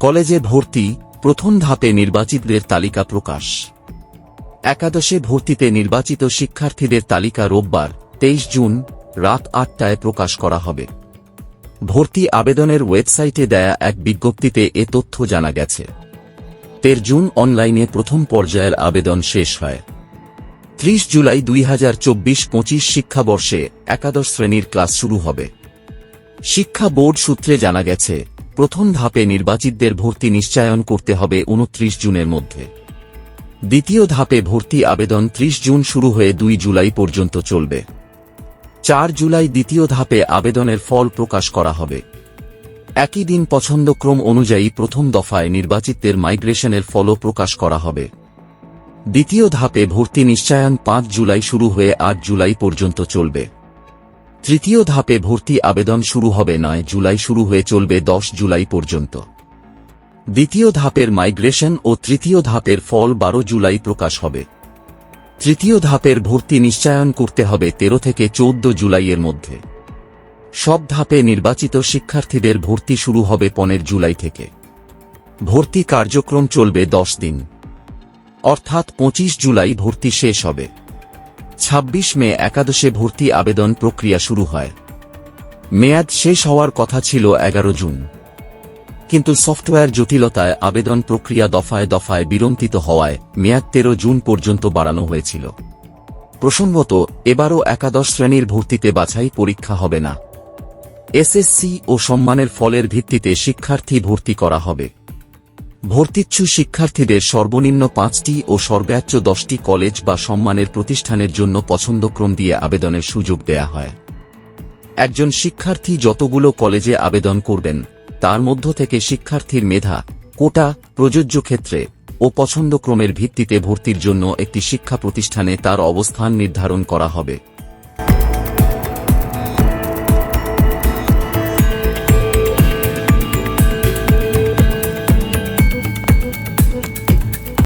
কলেজে ভর্তি প্রথম ধাপে নির্বাচিতদের তালিকা প্রকাশ। একাদশে ভর্তিতে নির্বাচিত শিক্ষার্থীদের তালিকা রোববার, তেইশ জুন, রাত আটটায় প্রকাশ করা হবে। ভর্তি আবেদনের ওয়েবসাইটে দেয়া এক বিজ্ঞপ্তিতে এ তথ্য জানা গেছে। তের জুন অনলাইনে প্রথম পর্যায়ের আবেদন শেষ হয়। ত্রিশ জুলাই দুই হাজার চব্বিশ পঁচিশ শিক্ষাবর্ষে একাদশ শ্রেণির ক্লাস শুরু হবে। শিক্ষা বোর্ড সূত্রে জানা গেছে প্রথম ধাপে নির্বাচিতদের ভর্তি নিশ্চয়ন করতে হবে উনত্রিশ জুনের মধ্যে। দ্বিতীয় ধাপে ভর্তি আবেদন ত্রিশ জুন শুরু হয়ে দুই জুলাই পর্যন্ত চলবে। চার জুলাই দ্বিতীয় ধাপে আবেদনের ফল প্রকাশ করা হবে। একই দিন পছন্দক্রম অনুযায়ী প্রথম দফায় নির্বাচিতদের মাইগ্রেশনের ফলও প্রকাশ করা হবে। দ্বিতীয় ধাপে ভর্তি নিশ্চয়ায়ন পাঁচ জুলাই শুরু হয়ে আট জুলাই পর্যন্ত চলবে। তৃতীয় ধাপে ভর্তি আবেদন শুরু হবে নয় জুলাই শুরু হয়ে চলবে দশ জুলাই পর্যন্ত। দ্বিতীয় ধাপের মাইগ্রেশন ও তৃতীয় ধাপের ফল বারো জুলাই প্রকাশ হবে। তৃতীয় ধাপের ভর্তি নিশ্চয়ন করতে হবে তেরো থেকে চৌদ্দ জুলাইয়ের মধ্যে। সব ধাপে নির্বাচিত শিক্ষার্থীদের ভর্তি শুরু হবে পনেরো জুলাই থেকে। ভর্তি কার্যক্রম চলবে দশ দিন। অর্থাৎ পঁচিশ জুলাই ভর্তি শেষ হবে। ২৬ মে একাদশে ভর্তি আবেদন প্রক্রিয়া শুরু হয়। মেয়াদ শেষ হওয়ার কথা ছিল এগারো জুন। কিন্তু সফটওয়্যার জটিলতায় আবেদন প্রক্রিয়া দফায় দফায় বিরন্তিত হওয়ায় মেয়াদ তেরো জুন পর্যন্ত বাড়ানো হয়েছিল। প্রসঙ্গত, এবারও একাদশ শ্রেণির ভর্তিতে বাছাই পরীক্ষা হবে না। এসএসসি ও সম্মানের ফলের ভিত্তিতে শিক্ষার্থী ভর্তি করা হবে। ভর্তিচ্ছু শিক্ষার্থীদের সর্বনিম্ন পাঁচটি ও সর্বোচ্চ দশটি কলেজ বা সম্মানের প্রতিষ্ঠানের জন্য পছন্দক্রম দিয়ে আবেদনের সুযোগ দেয়া হয়। একজন শিক্ষার্থী যতগুলো কলেজে আবেদন করবেন, তার মধ্য থেকে শিক্ষার্থীর মেধা, কোটা, প্রযোজ্য ক্ষেত্রে ও পছন্দক্রমের ভিত্তিতে ভর্তির জন্য একটি শিক্ষা প্রতিষ্ঠানে তার অবস্থান নির্ধারণ করা হবে।